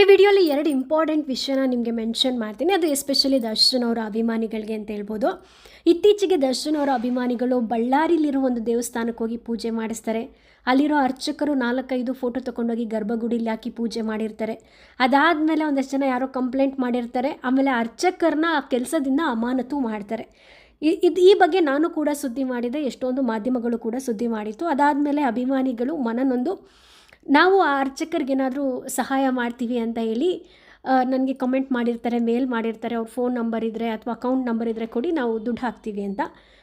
ಈ ವಿಡಿಯೋಲಿ ಎರಡು ಇಂಪಾರ್ಟೆಂಟ್ ವಿಷಯನ ನಿಮಗೆ ಮೆನ್ಷನ್ ಮಾಡ್ತೀನಿ. ಅದು ಎಸ್ಪೆಷಲಿ ದರ್ಶನ್ ಅವರ ಅಭಿಮಾನಿಗಳಿಗೆ ಅಂತ ಹೇಳ್ಬೋದು. ಇತ್ತೀಚೆಗೆ ದರ್ಶನ್ ಅವರ ಅಭಿಮಾನಿಗಳು ಬಳ್ಳಾರಿಲಿರೋ ಒಂದು ದೇವಸ್ಥಾನಕ್ಕೆ ಹೋಗಿ ಪೂಜೆ ಮಾಡಿಸ್ತಾರೆ. ಅಲ್ಲಿರೋ ಅರ್ಚಕರು ನಾಲ್ಕೈದು ಫೋಟೋ ತೊಗೊಂಡೋಗಿ ಗರ್ಭಗುಡಿಲಿ ಹಾಕಿ ಪೂಜೆ ಮಾಡಿರ್ತಾರೆ. ಅದಾದಮೇಲೆ ಒಂದಷ್ಟು ಜನ ಯಾರೋ ಕಂಪ್ಲೇಂಟ್ ಮಾಡಿರ್ತಾರೆ. ಆಮೇಲೆ ಅರ್ಚಕರನ್ನ ಆ ಕೆಲಸದಿಂದ ಅಮಾನತು ಮಾಡ್ತಾರೆ. ಇದು ಈ ಬಗ್ಗೆ ನಾನು ಕೂಡ ಸುದ್ದಿ ಮಾಡಿದೆ. ಎಷ್ಟೊಂದು ಮಾಧ್ಯಮಗಳು ಕೂಡ ಸುದ್ದಿ ಮಾಡಿತ್ತು. ಅದಾದಮೇಲೆ ಅಭಿಮಾನಿಗಳು ಮನನೊಂದು ನಾವು ಆ ಅರ್ಚಕರಿಗೇನಾದರೂ ಸಹಾಯ ಮಾಡ್ತೀವಿ ಅಂತ ಹೇಳಿ ನನಗೆ ಕಮೆಂಟ್ ಮಾಡಿರ್ತಾರೆ ಮೇಲ್ ಮಾಡಿರ್ತಾರೆ, ಅವ್ರ ಫೋನ್ ನಂಬರ್ ಇದ್ದರೆ ಅಥವಾ ಅಕೌಂಟ್ ನಂಬರ್ ಇದ್ದರೆ ಕೊಡಿ ನಾವು ದುಡ್ಡು ಹಾಕ್ತೀವಿ ಅಂತ.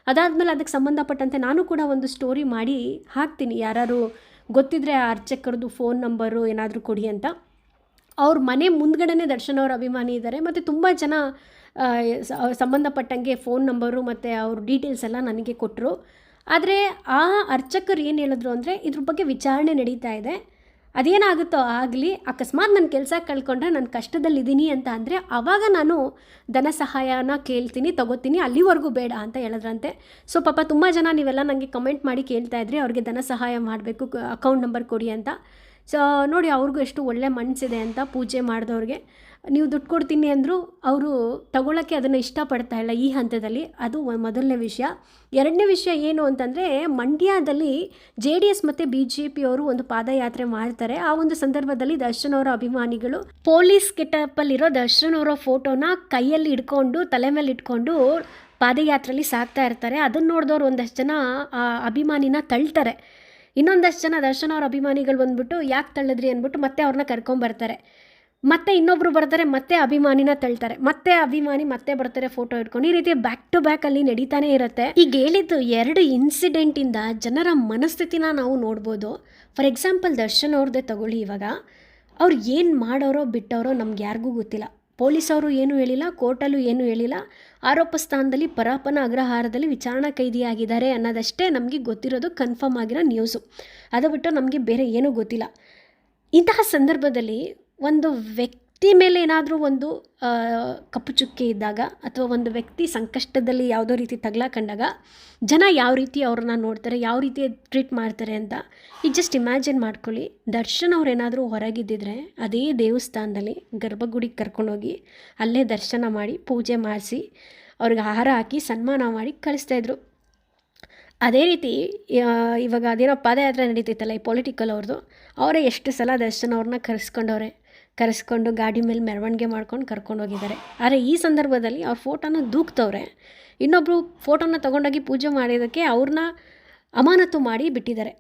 ಅದಾದಮೇಲೆ ಅದಕ್ಕೆ ಸಂಬಂಧಪಟ್ಟಂತೆ ನಾನು ಕೂಡ ಒಂದು ಸ್ಟೋರಿ ಮಾಡಿ ಹಾಕ್ತೀನಿ. ಯಾರು ಗೊತ್ತಿದ್ದರೆ ಆ ಅರ್ಚಕರದ್ದು ಫೋನ್ ನಂಬರು ಏನಾದರೂ ಕೊಡಿ ಅಂತ. ಅವ್ರ ಮನೆ ಮುಂದ್ಗಡೆನೇ ದರ್ಶನ್ ಅವ್ರ ಅಭಿಮಾನಿ ಇದ್ದಾರೆ ಮತ್ತು ತುಂಬ ಜನ ಸಂಬಂಧಪಟ್ಟಂಗೆ ಫೋನ್ ನಂಬರು ಮತ್ತು ಅವ್ರ ಡೀಟೇಲ್ಸ್ ಎಲ್ಲ ನನಗೆ ಕೊಟ್ಟರು ಆದರೆ ಆ ಅರ್ಚಕರು ಏನು ಹೇಳಿದ್ರು ಅಂದರೆ ಇದ್ರ ಬಗ್ಗೆ ವಿಚಾರಣೆ ನಡೀತಾ ಇದೆ. ಅದೇನಾಗುತ್ತೋ ಆಗಲಿ, ಅಕಸ್ಮಾತ್ ನನ್ನ ಕೆಲಸ ಕಳ್ಕೊಂಡ್ರೆ ನಾನು ಕಷ್ಟದಲ್ಲಿದ್ದೀನಿ ಅಂತ ಅಂದರೆ ಆವಾಗ ನಾನು ಧನ ಸಹಾಯನ ಕೇಳ್ತೀನಿ, ತಗೋತೀನಿ, ಅಲ್ಲಿವರೆಗೂ ಬೇಡ ಅಂತ ಹೇಳಿದ್ರಂತೆ. ಸೊ ಪಾಪ ತುಂಬ ಜನ ನೀವೆಲ್ಲ ನನಗೆ ಕಮೆಂಟ್ ಮಾಡಿ ಕೇಳ್ತಾ ಇದ್ರಿ, ಅವ್ರಿಗೆ ಧನ ಸಹಾಯ ಮಾಡಬೇಕು, ಅಕೌಂಟ್ ನಂಬರ್ ಕೊಡಿ ಅಂತ. ಸೊ, ನೋಡಿ, ಅವ್ರಿಗೂ ಎಷ್ಟು ಒಳ್ಳೆ ಮನಸ್ಸಿದೆ ಅಂತ ಪೂಜೆ ಮಾಡಿದವ್ರಿಗೆ. ನೀವು ದುಡ್ಡು ಕೊಡ್ತೀನಿ ಅಂದರೂ ಅವರು ತಗೊಳ್ಳೋಕ್ಕೆ ಅದನ್ನು ಇಷ್ಟಪಡ್ತಾ ಇಲ್ಲ ಈ ಹಂತದಲ್ಲಿ. ಅದು ಮೊದಲನೇ ವಿಷಯ. ಎರಡನೇ ವಿಷಯ ಏನು ಅಂತಂದರೆ, ಮಂಡ್ಯದಲ್ಲಿ ಜೆ ಡಿ ಎಸ್ ಮತ್ತು ಬಿ ಜೆ ಪಿಯವರು ಒಂದು ಪಾದಯಾತ್ರೆ ಮಾಡ್ತಾರೆ. ಆ ಒಂದು ಸಂದರ್ಭದಲ್ಲಿ ದರ್ಶನ್ ಅವರ ಅಭಿಮಾನಿಗಳು ಪೊಲೀಸ್ ಕೆಟಪ್ಪಲ್ಲಿರೋ ದರ್ಶನ್ ಅವರ ಫೋಟೋನ ಕೈಯಲ್ಲಿ ಇಟ್ಕೊಂಡು ತಲೆ ಮೇಲೆ ಇಟ್ಕೊಂಡು ಪಾದಯಾತ್ರೆಯಲ್ಲಿ ಸಾಕ್ತಾ ಇರ್ತಾರೆ. ಅದನ್ನು ನೋಡಿದವ್ರು ಒಂದಷ್ಟು ಜನ ಆ ಅಭಿಮಾನಿನ ತಳ್ತಾರೆ. ಇನ್ನೊಂದಷ್ಟು ಜನ ದರ್ಶನ್ ಅವ್ರ ಅಭಿಮಾನಿಗಳು ಬಂದ್ಬಿಟ್ಟು ಯಾಕೆ ತಳ್ಳಿದ್ರಿ ಅಂದ್ಬಿಟ್ಟು ಮತ್ತೆ ಅವ್ರನ್ನ ಕರ್ಕೊಂಬರ್ತಾರೆ ಮತ್ತೆ ಇನ್ನೊಬ್ರು ಬರ್ತಾರೆ, ಮತ್ತೆ ಅಭಿಮಾನಿನ ತಳ್ತಾರೆ. ಮತ್ತೆ ಅಭಿಮಾನಿ ಮತ್ತೆ ಬರ್ತಾರೆ ಫೋಟೋ ಇಟ್ಕೊಂಡು ಈ ರೀತಿ ಬ್ಯಾಕ್ ಟು ಬ್ಯಾಕ್ ಅಲ್ಲಿ ನಡೀತಾನೆ ಇರುತ್ತೆ. ಈಗ ಹೇಳಿದ್ದು ಎರಡು ಇನ್ಸಿಡೆಂಟ್ ಇಂದ ಜನರ ಮನಸ್ಥಿತಿನ ನಾವು ನೋಡ್ಬೋದು. ಫಾರ್ ಎಕ್ಸಾಂಪಲ್ ದರ್ಶನ್ ಅವ್ರದ್ದೇ ತಗೊಳ್ಳಿ ಇವಾಗ. ಅವ್ರು ಏನು ಮಾಡೋರೋ ಬಿಟ್ಟವರೋ ನಮ್ಗೆ ಯಾರಿಗೂ ಗೊತ್ತಿಲ್ಲ. ಪೊಲೀಸವರು ಏನೂ ಹೇಳಿಲ್ಲ, ಕೋರ್ಟಲ್ಲೂ ಏನೂ ಹೇಳಿಲ್ಲ. ಆರೋಪ ಸ್ಥಾನದಲ್ಲಿ ಪರಾಪನ ಅಗ್ರಹಾರದಲ್ಲಿ ವಿಚಾರಣಾ ಕೈದಿಯಾಗಿದ್ದಾರೆ ಅನ್ನೋದಷ್ಟೇ ನಮಗೆ ಗೊತ್ತಿರೋದು ಕನ್ಫರ್ಮ್ ಆಗಿರೋ ನ್ಯೂಸು ಅದು ಬಿಟ್ಟು ನಮಗೆ ಬೇರೆ ಏನೂ ಗೊತ್ತಿಲ್ಲ. ಇಂತಹ ಸಂದರ್ಭದಲ್ಲಿ ಒಂದು ವ್ಯಕ್ತಿ ಮೇಲೆ ಏನಾದರೂ ಒಂದು ಕಪ್ಪು ಚುಕ್ಕೆ ಇದ್ದಾಗ ಅಥವಾ ಒಂದು ವ್ಯಕ್ತಿ ಸಂಕಷ್ಟದಲ್ಲಿ ಯಾವುದೋ ರೀತಿ ತಗಲ ಕಂಡಾಗ ಜನ ಯಾವ ರೀತಿ ಅವ್ರನ್ನ ನೋಡ್ತಾರೆ, ಯಾವ ರೀತಿ ಟ್ರೀಟ್ ಮಾಡ್ತಾರೆ ಅಂತ ಈಗ ಜಸ್ಟ್ ಇಮ್ಯಾಜಿನ್ ಮಾಡ್ಕೊಳ್ಳಿ. ದರ್ಶನ್ ಅವ್ರು ಏನಾದರೂ ಹೊರಗಿದ್ದಿದ್ರೆ ಅದೇ ದೇವಸ್ಥಾನದಲ್ಲಿ ಗರ್ಭಗುಡಿಗೆ ಕರ್ಕೊಂಡೋಗಿ ಅಲ್ಲೇ ದರ್ಶನ ಮಾಡಿ ಪೂಜೆ ಮಾಡಿಸಿ ಅವ್ರಿಗೆ ಆಹಾರ ಹಾಕಿ ಸನ್ಮಾನ ಮಾಡಿ ಕಳಿಸ್ತಾಯಿದ್ರು ಅದೇ ರೀತಿ ಇವಾಗ ಅದೇನೋ ಪಾದಯಾತ್ರೆ ನಡೀತೈತಲ್ಲ ಈ ಪೊಲಿಟಿಕಲ್ ಅವ್ರದ್ದು ಅವರೇ ಎಷ್ಟು ಸಲ ದರ್ಶನ್ ಅವ್ರನ್ನ ಕರೆಸ್ಕೊಂಡವ್ರೆ. ಕರೆಸ್ಕೊಂಡು ಗಾಡಿ ಮೇಲೆ ಮೆರವಣಿಗೆ ಮಾಡ್ಕೊಂಡು ಕರ್ಕೊಂಡು ಹೋಗಿದ್ದಾರೆ. ಆದರೆ ಈ ಸಂದರ್ಭದಲ್ಲಿ ಅವ್ರ ಫೋಟೋನ ದೂಕ್ತವ್ರೆ. ಇನ್ನೊಬ್ಬರು ಫೋಟೋನ ತೊಗೊಂಡೋಗಿ ಪೂಜೆ ಮಾಡಿದ್ದಕ್ಕೆ ಅವ್ರನ್ನ ಅಮಾನತು ಮಾಡಿ ಬಿಟ್ಟಿದ್ದಾರೆ.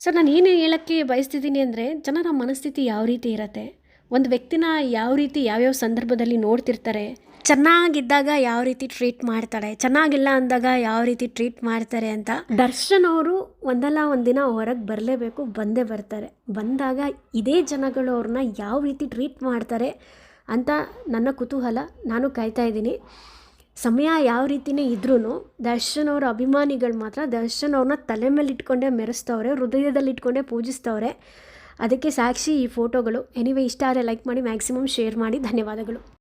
ಸೊ ನಾನು ಏನು ಹೇಳೋಕ್ಕೆ ಬಯಸ್ತಿದ್ದೀನಿ ಅಂದರೆ ಜನರ ಮನಸ್ಥಿತಿ ಯಾವ ರೀತಿ ಇರತ್ತೆ? ಒಂದು ವ್ಯಕ್ತಿನ ಯಾವ ರೀತಿ ಯಾವ್ಯಾವ ಸಂದರ್ಭದಲ್ಲಿ ನೋಡ್ತಿರ್ತಾರೆ? ಚೆನ್ನಾಗಿದ್ದಾಗ ಯಾವ ರೀತಿ ಟ್ರೀಟ್ ಮಾಡ್ತಾಳೆ ಚೆನ್ನಾಗಿಲ್ಲ ಅಂದಾಗ ಯಾವ ರೀತಿ ಟ್ರೀಟ್ ಮಾಡ್ತಾರೆ ಅಂತ ದರ್ಶನ್ ಅವರು ಒಂದಲ್ಲ ಒಂದಿನ ಹೊರಗೆ ಬರಲೇಬೇಕು, ಬಂದೇ ಬರ್ತಾರೆ. ಬಂದಾಗ ಇದೇ ಜನಗಳು ಅವ್ರನ್ನ ಯಾವ ರೀತಿ ಟ್ರೀಟ್ ಮಾಡ್ತಾರೆ ಅಂತ ನನ್ನ ಕುತೂಹಲ. ನಾನು ಕಾಯ್ತಾ ಇದ್ದೀನಿ. ಸಮಯ ಯಾವ ರೀತಿನೇ ಇದ್ರೂ ದರ್ಶನ್ ಅವರ ಅಭಿಮಾನಿಗಳು ಮಾತ್ರ ದರ್ಶನ್ ಅವ್ರನ್ನ ತಲೆ ಮೇಲೆ ಇಟ್ಕೊಂಡೇ ಮೆರೆಸ್ತವ್ರೆ, ಹೃದಯದಲ್ಲಿ ಇಟ್ಕೊಂಡೇ ಪೂಜಿಸ್ತವ್ರೆ. ಅದಕ್ಕೆ ಸಾಕ್ಷಿ ಈ ಫೋಟೋಗಳು ಎನಿವೆ ಇಷ್ಟ ಆದರೆ ಲೈಕ್ ಮಾಡಿ ಮ್ಯಾಕ್ಸಿಮಮ್ ಶೇರ್ ಮಾಡಿ. ಧನ್ಯವಾದಗಳು.